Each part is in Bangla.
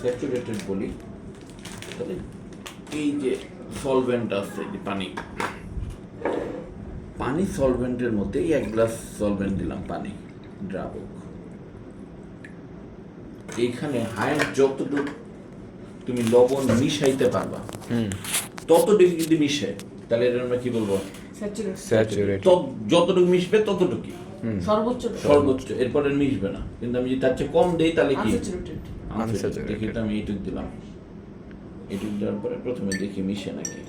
স্যাচুরেটেড বলি তাহলে এই যে সলভেন্ট আছে যে পানি পানি সলভেন্টের মধ্যে এক গ্লাস সলভেন্ট দিলাম পানি দ্রাবক। এইখানে হায়ার যতটুকু তুমি লবণ মিশাইতে পারবা হুম। ততটুকু যদি মিশে তাহলে এটা আমরা কি বলব? যতটুকু মিশবে ততটুকুই। সর্বোচ্চ সর্বোচ্চ এরপরে মিশবে না। কিন্তু আমি যদি তার চেয়ে কম দেই তাহলে কি? দেখি তো আমি এইটুক দিলাম। এইটুক দেওয়ার পরে প্রথমে দেখি মিশে নাকি।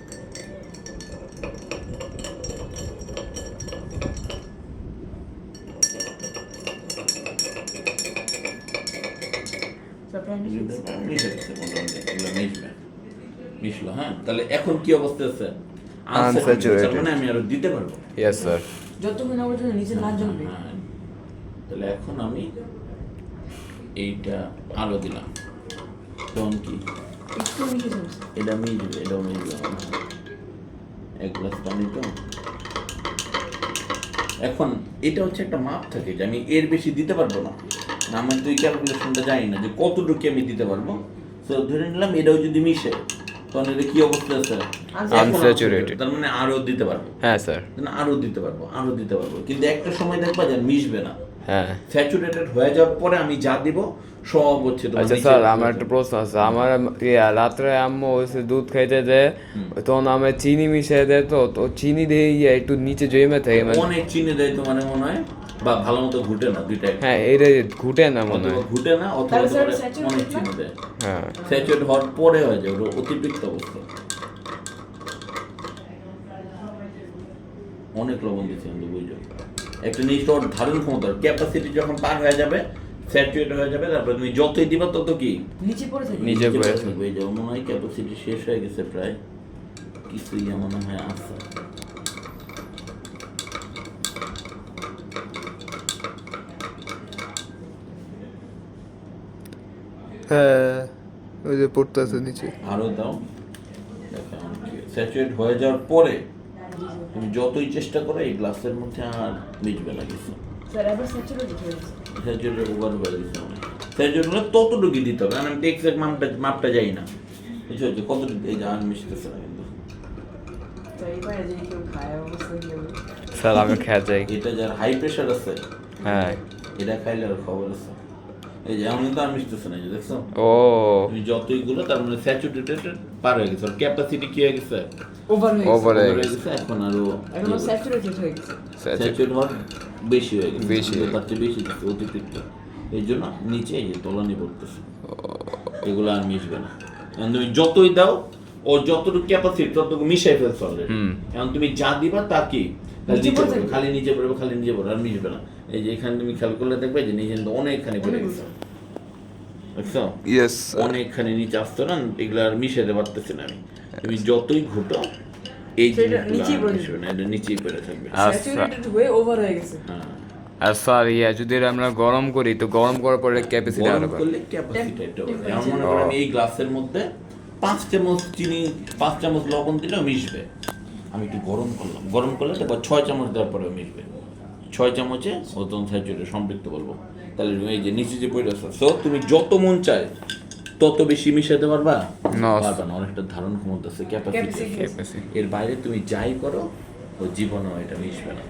মিশলো হ্যাঁ? তাহলে এখন কি অবস্থা আছে. মানে আমি আরও দিতে পারব? ইয়েস স্যার যতক্ষণ না পর্যন্ত নিচে না জমবে হ্যাঁ। তাহলে এখন আমি এইটা আলো দিলাম। তখন কি? একটু মিশে যাবে। এটা মিশবে এটাও আমার মনে এক গ্লাস পানি তো। এখন এটা হচ্ছে একটা মাপ থাকে যে আমি এর বেশি দিতে পারব না। না, আমি তো এই ক্যালকুলেশনটা জানি না যে কতটুকু আমি দিতে পারব। তো ধরে নিলাম এটাও যদি মিশে তখন এটা কি অবস্থা আছে Unsaturated. তার মানে আরও দিতে পারব। হ্যাঁ স্যার না, আরও দিতে পারব আরও দিতে পারব। কিন্তু একটা সময় দেখবা যে মিশবে না। হ্যাঁ। স্যাচুরেটেড হয়ে যাওয়ার পরে আমি যা দিব সব হচ্ছে আচ্ছা স্যার আমার একটা প্রশ্ন আছে। আমার ইয়া, রাত্রে আম্মু হচ্ছে দুধ খাইতে দেয় তখন আমি চিনি মিশিয়ে দেয় তো তো চিনি দিয়ে ইয়ে একটু নিচে জমে থাকে মানে অনেক চিনি দেয় তোমার মনে হয় বা ভালো মতো ঘুটে না দুইটা হ্যাঁ এটা ঘুটে না মনে হয়। ঘুটে না অথবা অনেক চিনি দেয়। হ্যাঁ। স্যাচুরেট হওয়ার পরে হয়ে যায় ওটা অতিরিক্ত অবস্থা। অনেক লবণ দিচ্ছে কিন্তু বুঝছ একটা ওর ধারণ ক্ষমতা ক্যাপাসিটি যখন পার হয়ে যাবে স্যাচুরেট হয়ে যাবে তারপরে তুমি যতই দিবা তত কি? নিচে পড়ে থাকে নিচে পড়ে পড়ে থাকবে এই যে মনে হয় ক্যাপাসিটি শেষ হয়ে গেছে প্রায়। কিছুই মনে হয় আছে। হ্যাঁ ওই যে পড়তেছে নিচে। আরও দাও। স্যাচুরেট হয়ে যাওয়ার পরে তুমি যতই চেষ্টা করো এই গ্লাসের মধ্যে আর মিটবে না কিছু। স্যাচুরেট ওভার হয়ে গেছে। স্যাচুরেট ততটুকু দিতে হবে কারণ আমি এক্সাক্ট মাপটা মাপটা যাই না। বুঝছ যে কতটুকু এই যে আর মিশতেছে না কিন্তু। স্যার আমি খেয়ে যাই। এটা যার হাই প্রেশার আছে হ্যাঁ। এটা খাইলে আর খবর আছে। এই যে না দেখছ? ও। তুমি যতই গুলো তার মানে স্যাচুরেটেড পার হয়ে গেছে। ক্যাপাসিটি কি হয়ে গেছে? ওভার হয়ে গেছে। এখন আরও এখন স্যাচুরেটেড হয়ে গেছে। বেশি হয়ে গেছে। বেশি তার চেয়ে বেশি অতিরিক্ত। এই জন্য নিচে এই যে তলানি পড়তেছে এগুলো আর মিশবে না। তুমি যতই দাও ওর যতটুকু ক্যাপাসিটি ততটুকু মিশাই ফেলছো অলরেডি এখন তুমি যা দিবা তা কি? খালি নিচে নিচে পড়বে, খালি নিচে পড়বে খালি নিচে পড়বে আর মিশবে না। এই যে এখানে তুমি খেয়াল করলে দেখবে যে নিচে অনেকখানি পড়ে গেছে। ইয়েস অনেকখানি নিচে আসতো না এগুলো আর মিশাতে পারতেছি না আমি। তুমি যতই ঘুটো এই জিনিসগুলো নিচেই পড়ে না এটা নিচেই পড়ে থাকবে। স্যাচুরেটেড হয়ে ওভার হয়ে গেছে। হ্যাঁ। আর স্যার ইয়া যদি আমরা গরম করি তো গরম করার পরে ক্যাপাসিটি আরও বাড়ে। করলে ক্যাপাসিটি এটা বাড়ে। যেমন মনে করেন এই গ্লাসের মধ্যে পাঁচ চামচ চিনি পাঁচ চামচ লবণ দিলেও মিশবে। আমি একটু গরম করলাম। গরম করলে তারপর ছয় চামচ দেওয়ার পরেও মিশবে। ছয় চামচে ওজন স্যাচুরেট সম্পৃক্ত বলব। তাহলে এই যে নিচে যে পড়ে আছে সো তুমি যত মন চায় তত বেশি মিশাতে পারবা? না। পারবা না। অনেকটা ধারণ ক্ষমতা আছে ক্যাপাসিটি। এর বাইরে তুমি যাই করো ও জীবনেও এটা মিশবে না.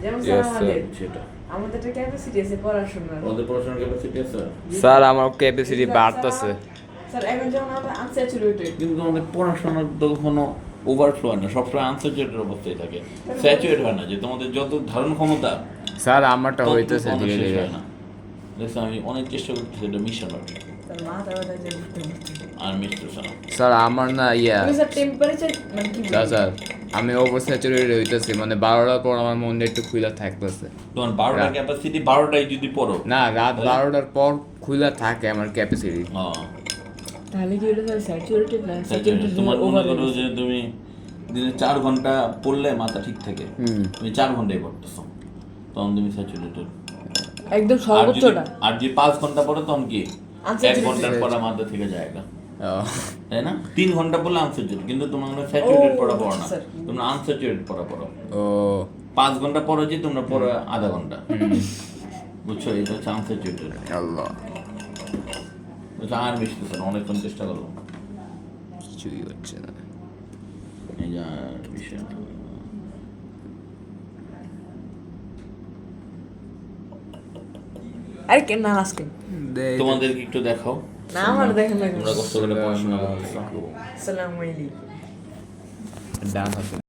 আমাদের সেটা। আমাদের ক্যাপাসিটি আছে পড়াশোনার। ওদের পড়াশোনার ক্যাপাসিটি আছে? স্যার আমার ক্যাপাসিটি বাড়তেছে। স্যার এখন যেমন আমরা আনস্যাচুরেটেড কিন্তু আমাদের পড়াশোনার তো কখনো ওভারফ্লো হয় না সবসময় আনস্যাচুরেটেড অবস্থায় থাকে। স্যাচুরেট হয় না যে তোমাদের যত ধারণ ক্ষমতা স্যার আমারটা হইতেছে ধীরে ধীরে। না। দেখছ আমি অনেক চেষ্টা করতেছি এটা মিশানোর স্যার মাথা ব্যথা যে ঘুরতে ঘুরতে। আর মিশতেছে স্যার আমার না ইয়া। স্যার মানে স্যার স্যার আমি ওভার স্যাচুরেটেড হইতেছি মানে বারোটার পর আমার মনটা একটু খুলা থাকতেছে। তোমার বারোটা রাত। ক্যাপাসিটি বারোটায় যদি পড়ো না রাত বারোটার পর খুলা থাকে আমার ক্যাপাসিটি তাহলে কি হলো স্যাচুরেটেড না? স্যাচুরেটেড তোমার মনে করো যে তুমি দিনে চার ঘণ্টা পড়লে মাথা ঠিক থাকে। তুমি চার ঘন্টায় পড়তেছো। তখন তুমি স্যাচুরেটেড একদম সর্বোচ্চটা আর যে পাঁচ ঘণ্টা পরে তখন কি? এক ঘণ্টার পরে মাথা থেকে জায়গা। ও, তাই না? তিন ঘণ্টা পড়লে আনস্যাচুরেটেড কিন্তু তোমরা স্যাচুরেটেড ও, পড়া পড়ো না। তোমরা আনস্যাচুরেটেড পড়া পড়ো। পাঁচ ঘণ্টা পড়ো যে তোমরা পড়ো আধা ঘণ্টা। বুঝছ? এটা হচ্ছে আনস্যাচুরেটেড আল্লাহ। বলছে, আর না অনেকক্ষণ চেষ্টা কিছুই হচ্ছে না। এই যে বিষয় আরে কেন না। আজকে তোমাদেরকে একটু দেখাও। না আমার দেখেন না তোমরা কষ্ট করে পড়াশোনা করতেছো আসসালামু আলাইকুম। ডান হাতে।